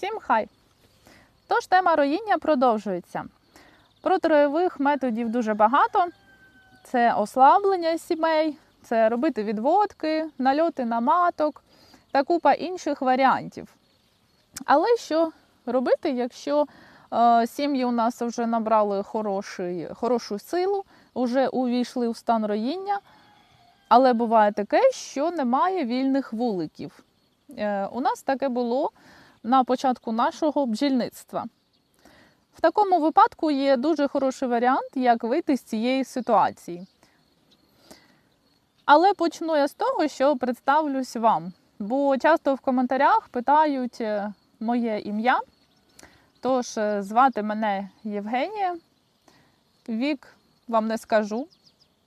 Всім хай! Тож тема роїння продовжується. Протироєвих методів дуже багато. Це ослаблення сімей, це робити відводки, нальоти на маток та купа інших варіантів. Але що робити, якщо е, сім'ї у нас вже набрали хороший, хорошу силу, вже увійшли в стан роїння, але буває таке, що немає вільних вуликів. Е, у нас таке було на початку нашого бджільництва. В такому випадку є дуже хороший варіант, як вийти з цієї ситуації. Але почну я з того, що представлюсь вам. Бо часто в коментарях питають е, моє ім'я. Тож е, звати мене Євгенія. Вік вам не скажу,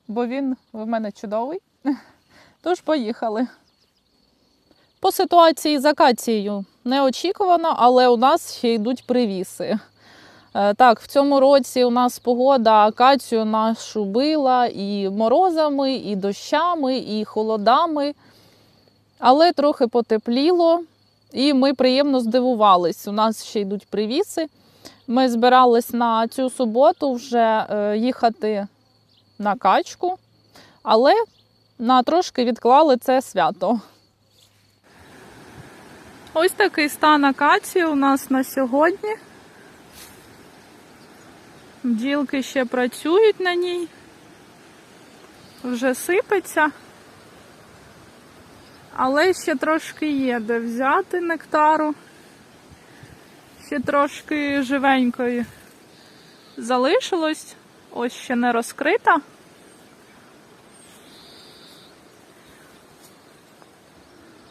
бо він в мене чудовий. Тож поїхали. По ситуації з акацією неочікувано, але у нас ще йдуть привіси. Е, Так, в цьому році у нас погода акацію нашу била і морозами, і дощами, і холодами. Але трохи потепліло, і ми приємно здивувались. У нас ще йдуть привіси. Ми збирались на цю суботу вже е, їхати на качку, але на трошки відклали це свято. Ось такий стан акації у нас на сьогодні. Бджілки ще працюють на ній, вже сипеться, але ще трошки є де взяти нектару. Ще трошки живенької залишилось, ось ще не розкрита.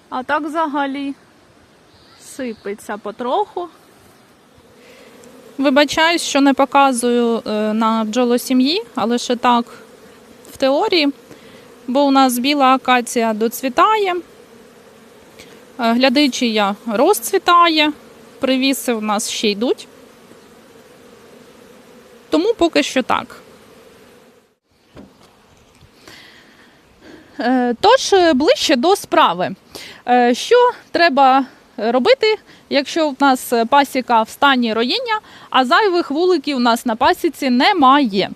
А так взагалі сипеться потроху. Вибачаюсь, що не показую е, на бджолосім'ї, але ще так в теорії, бо у нас біла акація доцвітає, е, глядичія розцвітає, привіси у нас ще йдуть. Тому поки що так. Е, Тож, ближче до справи. Що треба робити, якщо в нас пасіка в стані роїння, а зайвих вуликів у нас на пасіці немає?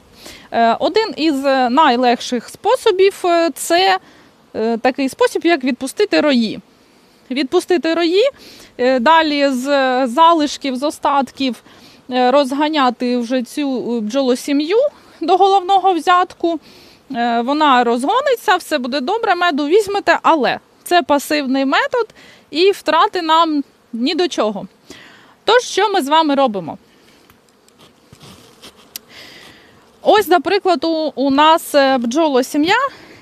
Е, Один із е, найлегших способів е, це е, такий спосіб, як відпустити рої. Відпустити рої, е, далі з залишків, з остатків е, розганяти вже цю бджолосім'ю до головного взятку. Е, Вона розгониться, все буде добре, меду візьмете, але це пасивний метод і втрати нам ні до чого. Тож, що ми з вами робимо? Ось, наприклад, у, у нас е, бджолосім'я,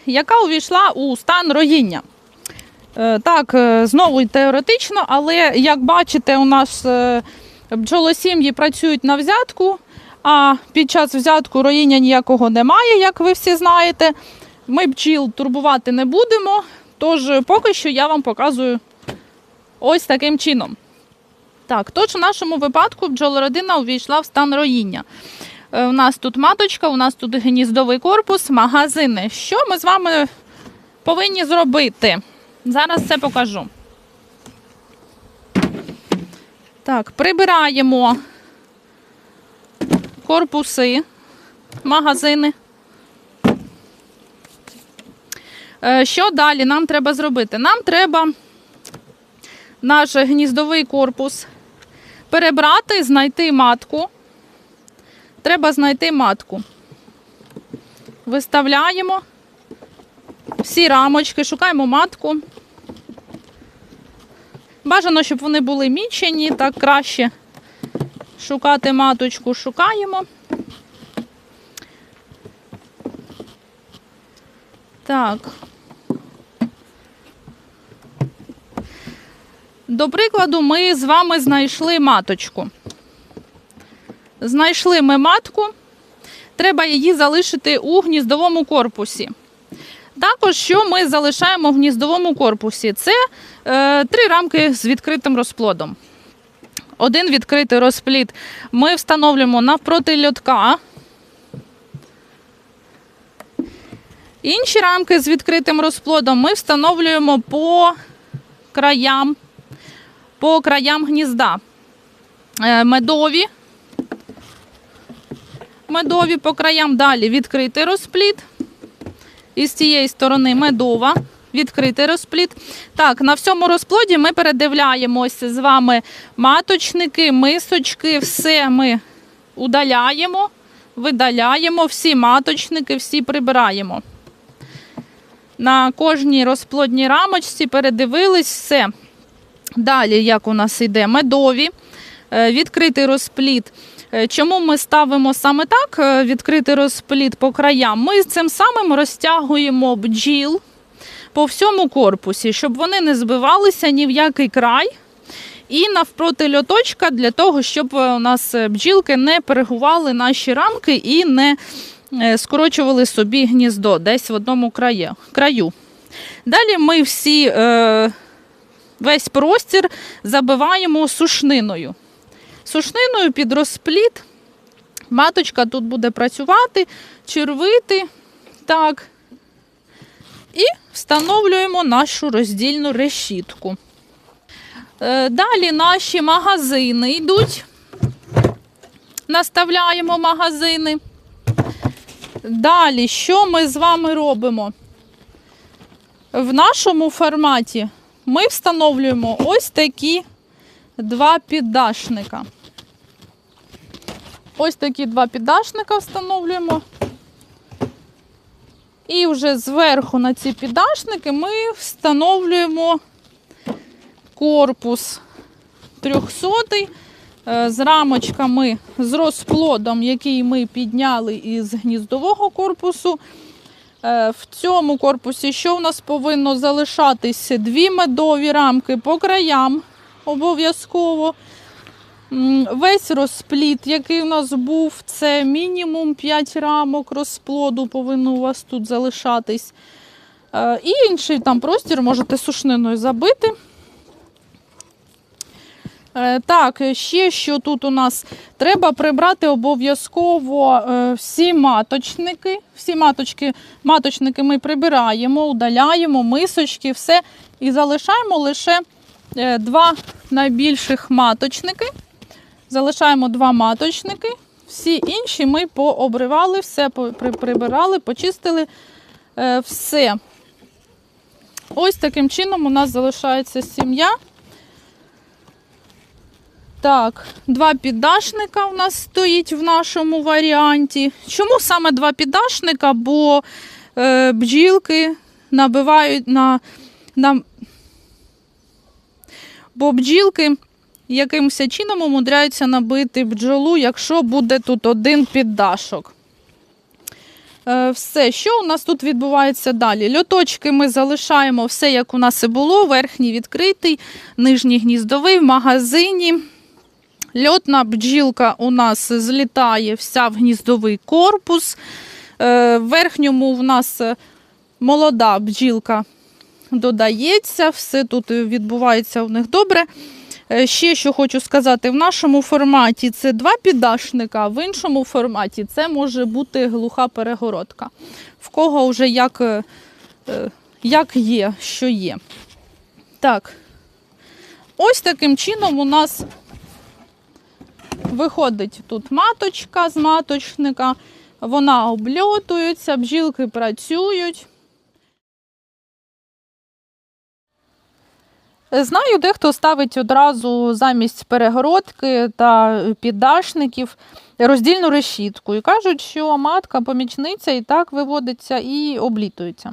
яка увійшла у стан роїння. Е, Так, е, знову й теоретично, але як бачите, у нас бджолосім'ї працюють на взятку, а під час взятку роїння ніякого немає, як ви всі знаєте. Ми бджіл турбувати не будемо, тож поки що я вам показую ось таким чином. Так, тож в нашому випадку бджолородина увійшла в стан роїння. Е, У нас тут маточка, у нас тут гніздовий корпус, магазини. Що ми з вами повинні зробити? Зараз це покажу. Так, прибираємо корпуси, магазини. Е, Що далі нам треба зробити? Нам треба наш гніздовий корпус перебрати, знайти матку. Треба знайти матку. Виставляємо всі рамочки, шукаємо матку. Бажано, щоб вони були мічені, так краще шукати маточку, шукаємо. Так. До прикладу, ми з вами знайшли маточку. Знайшли ми матку, треба її залишити у гніздовому корпусі. Також, що ми залишаємо в гніздовому корпусі, це е, три рамки з відкритим розплодом. Один відкритий розплід ми встановлюємо навпроти льотка. Інші рамки з відкритим розплодом ми встановлюємо по краям, по краям гнізда. е, медові. Медові по краям. Далі відкритий розпліт. І з цієї сторони медова, відкритий розпліт. Так, на всьому розплоді ми передивляємося з вами маточники, мисочки, все ми удаляємо, видаляємо, всі маточники, всі прибираємо. На кожній розплодній рамочці передивились все. Далі, як у нас йде, медові, е, відкритий розпліт. Е, Чому ми ставимо саме так е, відкритий розпліт по краям? Ми цим самим розтягуємо бджіл по всьому корпусі, щоб вони не збивалися ні в який край. І навпроти льоточка для того, щоб у нас бджілки не перегували наші рамки і не скорочували собі гніздо десь в одному краю. Далі ми всі, весь простір забиваємо сушниною. Сушниною під розпліт. Маточка тут буде працювати, червити. Так. І встановлюємо нашу роздільну решітку. Е, Далі наші магазини йдуть. Наставляємо магазини. Далі, що ми з вами робимо? В нашому форматі ми встановлюємо ось такі два піддашника. Ось такі два піддашника встановлюємо. І вже зверху на ці піддашники ми встановлюємо корпус 300 е, з рамочками з розплодом, який ми підняли із гніздового корпусу. Е, В цьому корпусі що в нас повинно залишатися? Дві медові рамки по краям обов'язково. Весь розпліт, який у нас був, це мінімум 5 рамок розплоду повинно у вас тут залишатись. Е, І інший там простір можете сушниною забити. Е, Так, ще що тут у нас треба прибрати обов'язково е, всі маточники. Всі маточки, маточники ми прибираємо, удаляємо, мисочки, все. І залишаємо лише е, два найбільших маточники. Залишаємо два маточники. Всі інші ми пообривали, все прибирали, почистили все. Ось таким чином у нас залишається сім'я. Так, два піддашника у нас стоїть в нашому варіанті. Чому саме два піддашника? Бо е, бджілки набивають на, на. Бо бджілки якимось чином умудряються набити бджолу, якщо буде тут один піддашок. Е, Все, що у нас тут відбувається далі? Льоточки ми залишаємо все, як у нас і було. Верхній відкритий, нижній гніздовий в магазині. Льотна бджілка у нас злітає вся в гніздовий корпус. Е, В верхньому в нас молода бджілка додається, все тут відбувається у них добре. Е, Ще що хочу сказати, в нашому форматі це два піддашника, в іншому форматі це може бути глуха перегородка. В кого вже як, е, як є, що є. Так. Ось таким чином у нас виходить тут маточка з маточника, вона обльотується, бджілки працюють. Знаю, дехто ставить одразу замість перегородки та піддашників роздільну решітку і кажуть, що матка помічниця і так виводиться і облітується.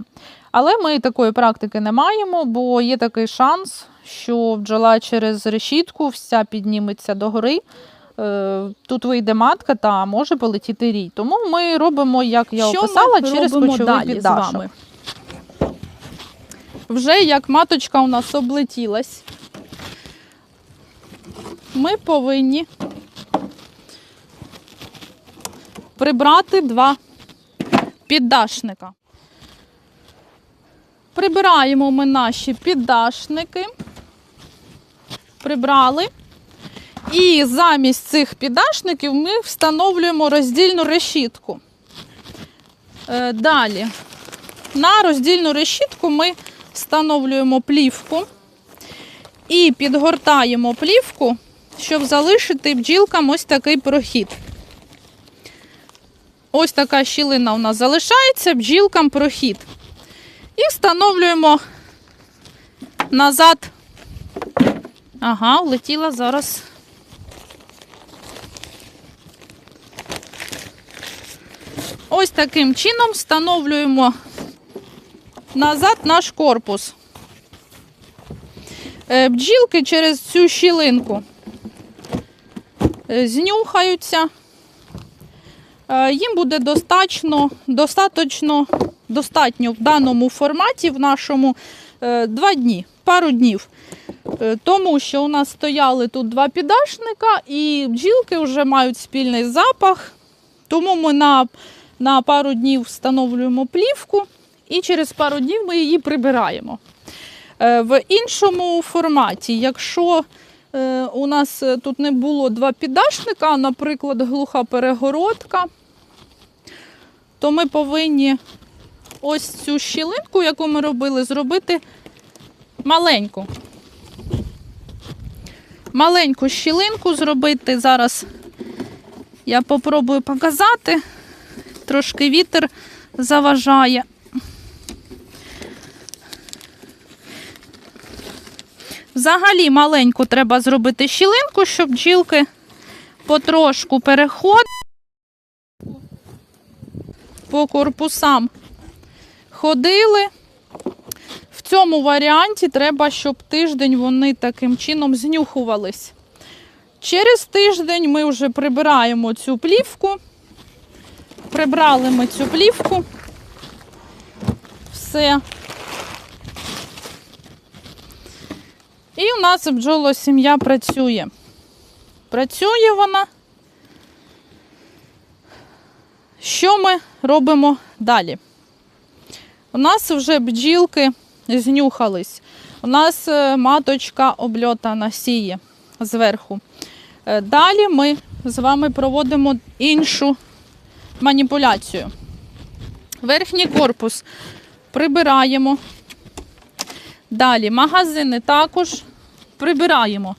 Але ми такої практики не маємо, бо є такий шанс, що бджола через решітку вся підніметься догори. Е, Тут вийде матка та може полетіти рій. Тому ми робимо, як я Що описала, ми через з піддашок. вами? Вже як маточка у нас облетілась, ми повинні прибрати два піддашника. Прибираємо ми наші піддашники. Прибрали. І замість цих піддашників ми встановлюємо роздільну решітку. Е, Далі. На роздільну решітку ми встановлюємо плівку і підгортаємо плівку, щоб залишити бджілкам ось такий прохід. Ось така щілина у нас залишається, бджілкам прохід. І встановлюємо назад. Ага, влетіла зараз. Ось таким чином встановлюємо назад наш корпус. Е, Бджілки через цю щілинку е, знюхаються. Е, Їм буде достатньо, достатньо, достатньо в даному форматі, в нашому два дні, пару днів. Тому що у нас стояли тут два підашника, і бджілки вже мають спільний запах. Тому ми на, на пару днів встановлюємо плівку і через пару днів ми її прибираємо. Е, В іншому форматі, якщо е, у нас е, тут не було два піддашника, наприклад, глуха перегородка, то ми повинні ось цю щілинку, яку ми робили, зробити маленьку. Маленьку щілинку зробити. Зараз я попробую показати. Трошки вітер заважає. Взагалі маленьку треба зробити щілинку, щоб бджілки потрошку переходили по корпусам ходили. В цьому варіанті треба, щоб тиждень вони таким чином знюхувались. Через тиждень ми вже прибираємо цю плівку. Прибрали ми цю плівку. Все. І у нас бджолосім'я працює. Працює вона. Що ми робимо далі? У нас вже бджілки знюхались. У нас е, маточка обльотана сіє зверху. Е, Далі ми з вами проводимо іншу маніпуляцію. Верхній корпус прибираємо. Далі магазини також прибираємо.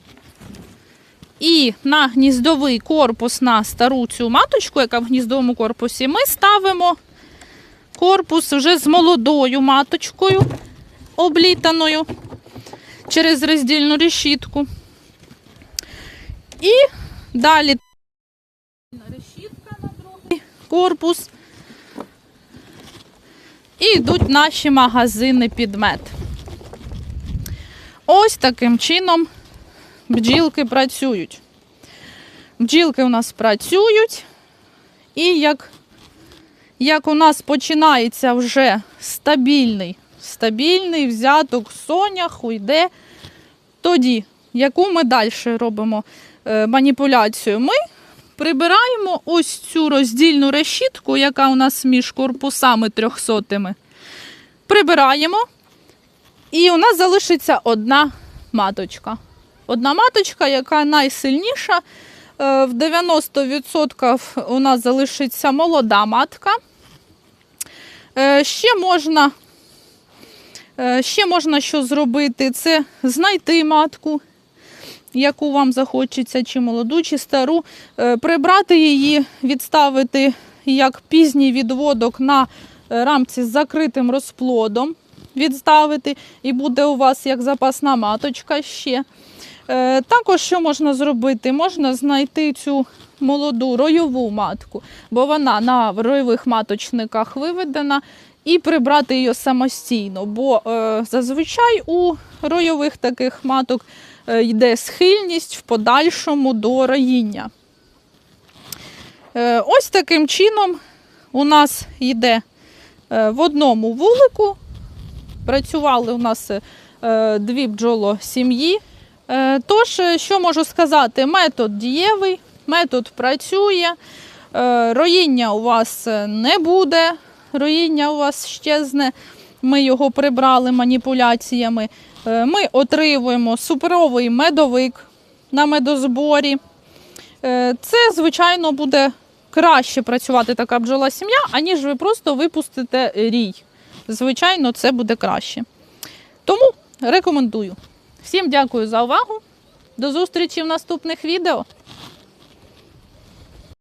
І на гніздовий корпус на стару цю маточку, яка в гніздовому корпусі, ми ставимо корпус вже з молодою маточкою, облітаною через роздільну решітку. І далі корпус. І йдуть наші магазини під мед. Ось таким чином бджілки працюють. Бджілки у нас працюють, і як, як у нас починається вже стабільний, стабільний взяток сонях, уйде, тоді, яку ми далі робимо е, маніпуляцію, ми прибираємо ось цю роздільну решітку, яка у нас між корпусами трьохсотими. Прибираємо. І у нас залишиться одна маточка. Одна маточка, яка найсильніша. Е, В 90% у нас залишиться молода матка. Е, Ще можна, е, ще можна що зробити, це знайти матку, яку вам захочеться, чи молоду, чи стару, е, прибрати її, відставити як пізній відводок на е, рамці з закритим розплодом відставити, і буде у вас як запасна маточка ще. Е, також що можна зробити? Можна знайти цю молоду ройову матку, бо вона на ройових маточниках виведена, і прибрати її самостійно. Бо е, зазвичай у ройових таких маток йде схильність в подальшому до роїння. Е, ось таким чином у нас йде е, в одному вулику працювали у нас е, дві бджоло сім'ї. Е, тож, е, що можу сказати, метод дієвий, метод працює, е, роїння у вас е, не буде, роїння у вас щезне. Ми його прибрали маніпуляціями. Е, Ми отримуємо суперовий медовик на медозборі. Е, Це, звичайно, буде краще працювати така бджола сім'я, аніж ви просто випустите рій звичайно, це буде краще. Тому рекомендую. Всім дякую за увагу. До зустрічі в наступних відео.